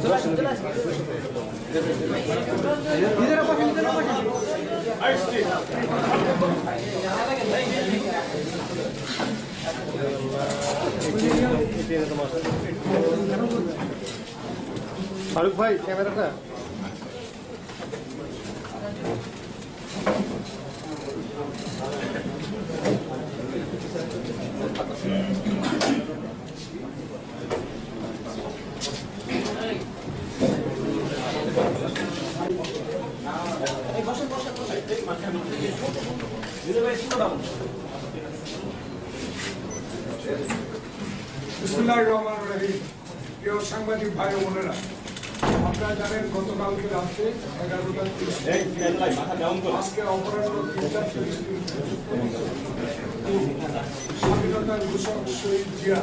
इधर बाकी इधर बाकी फारूक भाई कैमरा का Thank you. প্রিয় সাংবাদিক ভাই বোনেরা আপনারা জানেন গতকালকে রাত্রে এগারোটা আজকে অপরাহ্ন তিনটা স্বাধীনতার ঘোষক শহীদ জিয়া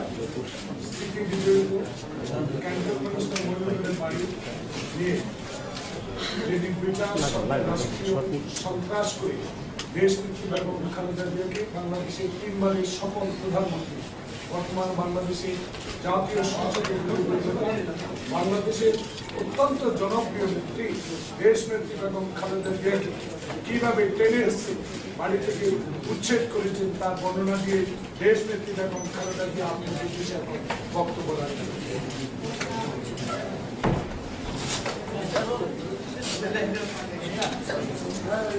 স্মৃতি বিজড়িত ক্যান্টনমেন্ট বাড়ি নিয়ে যেদিন সন্ত্রাস করে দেশ নেত্রী বেগম খালেদা জিয়াকে বাংলাদেশের তিনবারের সফল প্রধানমন্ত্রী বর্তমান বাংলাদেশে জাতীয় সংসদের বাংলাদেশের অত্যন্ত জনপ্রিয় নেত্রী দেশ নেত্রী বেগম খালেদা জিয়াকে কীভাবে টেনে এসছে বাড়ি থেকে উচ্ছেদ করেছেন তার বর্ণনা দিয়ে দেশ নেত্রী বেগম খালেদা জিয়া আপনাদের বক্তব্য রাখবেন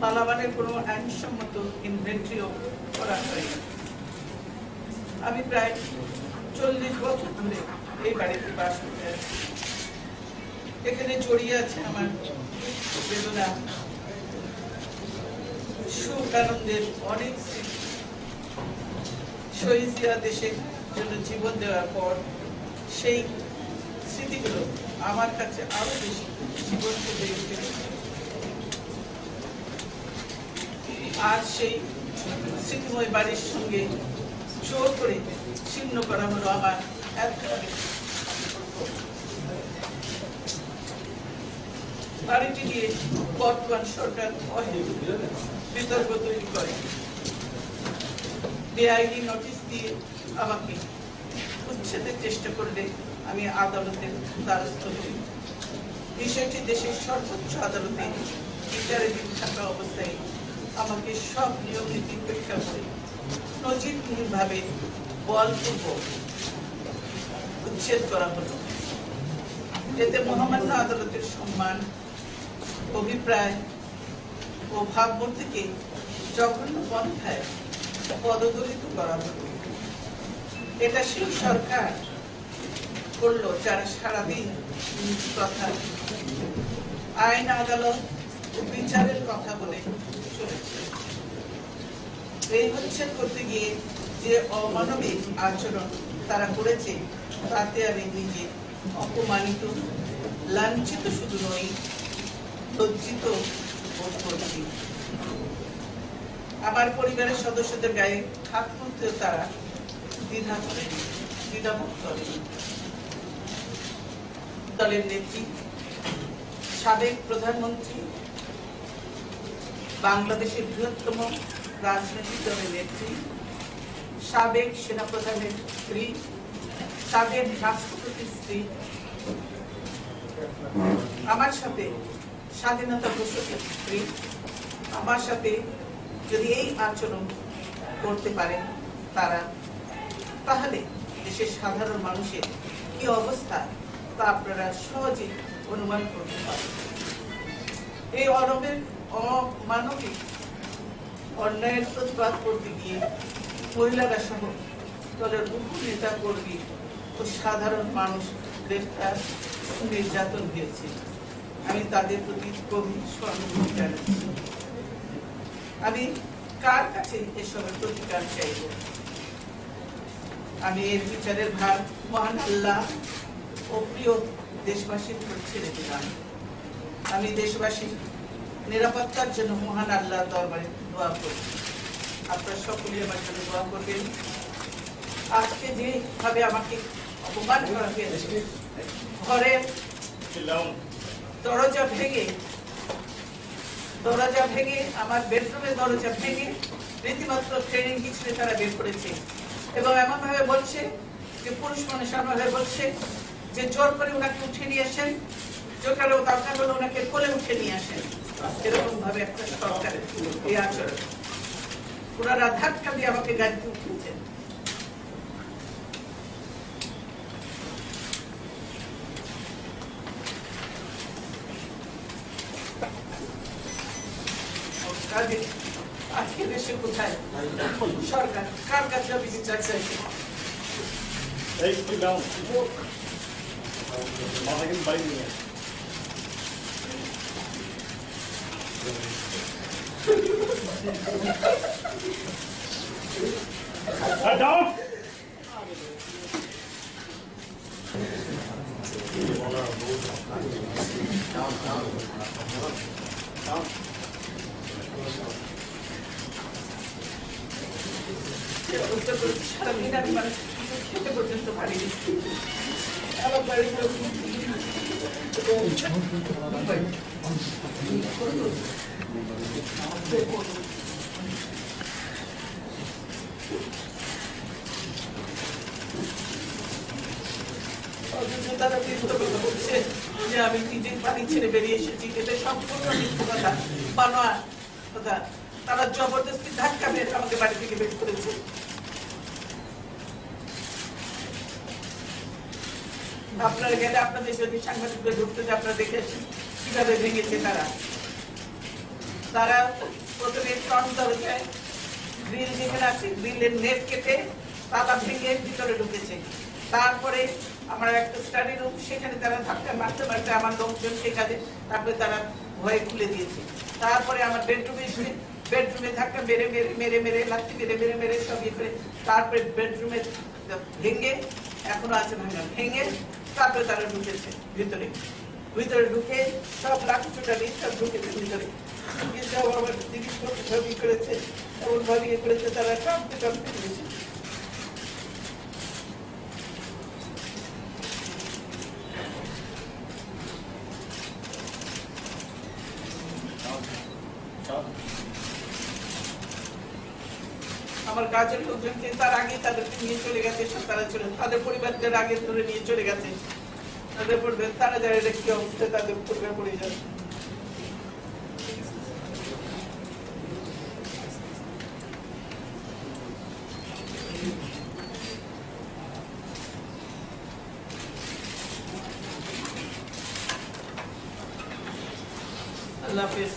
মালামালের কোনো আইনসম্মত ইনভেন্টরিও করা হয়নি। আমি প্রায় চল্লিশ বছর ধরে এই বাড়িতে বাস করে এখানে জড়িয়ে আছে আমার বেদনা, সুখ, আনন্দের অনেক শহীদ দেশের জন্য জীবন দেওয়ার পর সেই স্মৃতিগুলো আমার কাছে আরও বেশি জীবন থেকে উঠেছে আজ সেই স্মৃতিময় বাড়ির সঙ্গে জোর করে ছিন্ন করা হলো আমার এত বাড়িটি নিয়ে বর্তমান সরকার বিতর্ক তৈরি করে। বেআইনি নোটিশ দিয়ে আমাকে উচ্ছেদের চেষ্টা করলে আমি আদালতের দ্বারস্থ হই। বিষয়টি দেশের সর্বোচ্চ আদালতে বিচারাধীন থাকা অবস্থায় আমাকে সব নিয়ম নীতি করে। নজিরবিহীনভাবে বলপূর্বক উচ্ছেদ করা হলো। এতে মহামান্য আদালতের সম্মান, অভিপ্রায় ও ভাবমূর্তিকে জঘন্য পন্থায় পদদলিত করা হলো। এটা সেই সরকার করল যারা সারাদিন কথা। আইন, আদালত বিচারের কথা বলে চলেছে। এই হচ্ছে করতে গিয়ে যে অমানবিক আচরণ তারা করেছে, তাতে আমি নিজে অপমানিত, লাঞ্ছিত শুধু নই, লজ্জিত বোধ করছি। আমার পরিবারের সদস্যদের গায়ে হাত তুলতেও তারা দ্বিধা করেনি, দ্বিধাবোধ করেনি। দলের নেত্রী, সাবেক প্রধানমন্ত্রী, বাংলাদেশের বৃহত্তম রাজনৈতিক দলের নেত্রী, সাবেক সেনাপ্রধানের স্ত্রী, সাবেক রাষ্ট্রপতির স্ত্রী, আমার সাথে স্বাধীনতা ঘোষকের স্ত্রী, আমার সাথে যদি এই আচরণ করতে পারেন তারা, তাহলে দেশের সাধারণ মানুষের কি অবস্থা? তা আপনারা সহজে অনুমান করতে পারেন। এই অরবের অমানবিক অন্যায়ের প্রতিবাদ করতে গিয়ে মহিলারা সহ দলের বহু নেতা কর্মী ও সাধারণ মানুষ গ্রেফতার নির্যাতন হয়েছে। আমি তাদের প্রতি গভীর সহানুভূতি জানাচ্ছি। আমি কার কাছে এসবের প্রতিকার চাইব? আমি এর বিচারের ভার মহান আল্লাহ ও প্রিয় দেশবাসীর ছেড়ে দিলাম। আমি দেশবাসীর নিরাপত্তার জন্য মহান আল্লাহর দরবারে দোয়া করি। আপনারা সকলেই আমার জন্য দোয়া করবেন। আজকে যেভাবে আমাকে অপমান করা হয়েছে, ঘরের দরজা ভেঙে দরজা ভেঙে, আমার বেডরুমের দরজা ভেঙে রীতিমাত্র ট্রেনিং হিসেবে তারা বের করেছে। এবং এমন ভাবে বলছে যে পুরুষ মানুষ এমন ভাবে বলছে যে জোর করে ওনাকে উঠে নিয়ে আসেন জোর দরকার হলে ওনাকে কোলে উঠে নিয়ে আসেন। এরকম ভাবে একটা সরকারের এই আচরণ ওনারা ধাক্কা দিয়ে আমাকে গাড়িতে উঠিয়েছেন কাজে আজকে দেশে কোথায়? সরকার কার কাছে বিচার চাইছি এই একটু দাও মাথা কিন্তু বাড়ি নিয়ে আর দাও বুঝতে পেরেছি সারাদিন আমি মানুষ তারা যে আমি নিজের বাড়ি ছেড়ে বেরিয়ে এসেছি এটা সম্পূর্ণ মিথ্যা কথা তারা জবরদস্তি ধাক্কা মেরে আমাকে বাড়ি থেকে বের করেছে। আপনারা গেলে আপনাদের যদি সাংবাদিকদের ঢুকতে যে আপনারা দেখে কীভাবে ভেঙেছে তারা। তারা প্রথমে ফ্রন্ট দরজায় গ্রিল যেখানে আছে গ্রিলের নেট কেটে তালা ভেঙে ভিতরে ঢুকেছে। তারপরে আমার একটা স্টাডি রুম সেখানে তারা ধাক্কা মারতে মারতে আমার লোকজন সেখানে তারপরে তারা ভয়ে খুলে দিয়েছে। তারপরে আমার বেডরুমে এসে বেডরুমে ধাক্কা মেরে মেরে মেরে মেরে লাত্তি মেরে মেরে মেরে সব ইয়ে করে তারপরে বেডরুমে ভেঙে, এখনও আছে ভাঙা। ভেঙে তারপরে তারা ঢুকেছে, ভিতরে। ভিতরে ঢুকে সব চোটা নিয়ে সব ঢুকেছে ভিতরে। ঢুকে সব আমার জিনিসপত্র সব ই করেছে? এমন ভাবে ইয়ে করেছে? তারা সব সব দিয়েছে আমার কাজের লোকজনকে তার আগে তাদেরকে নিয়ে চলে গেছে তারা ছিল তাদের পরিবারদের আগে ধরে নিয়ে চলে গেছে। তাদের পরিবার তারা যারা এটা কি অবস্থা, তাদের পরিবার পড়ে যাচ্ছে আল্লাহ হাফেজ।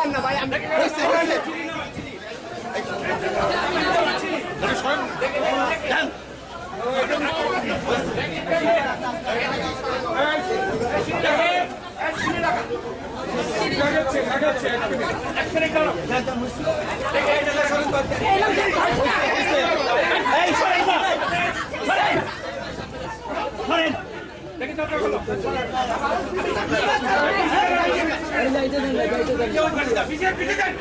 ছড়েন না কান না ভাই আমি হইছে হইছে এই সরেন না সরেন সরেন দেখি তো পিছিয়ে যান